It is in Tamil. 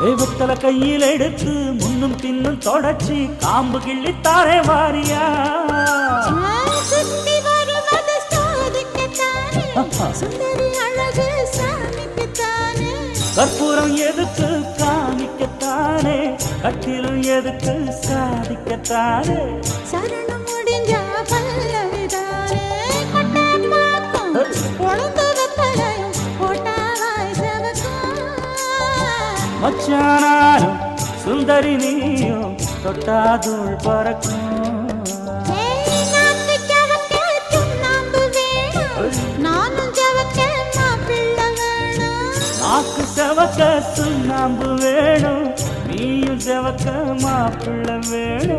தெய்வத்தல கையில் எடுத்து முன்னும் பின்னும் தொடச்சி காம்பு வாரியா. சுந்தரி அழகு சாமிக்குத்தானே. கற்பூரம் எதுக்கு காமிக்கத்தானே? கட்டிலும் எதுக்கு சாதிக்கத்தானே? சரணம் முடிஞ்சா మచ్చానాను సుందరి నీయో తొట్టాదుల్ పరకు. నాకు సెవక సున్నాంబు వేణు నీయు సెవక మా పిల్ల వేణు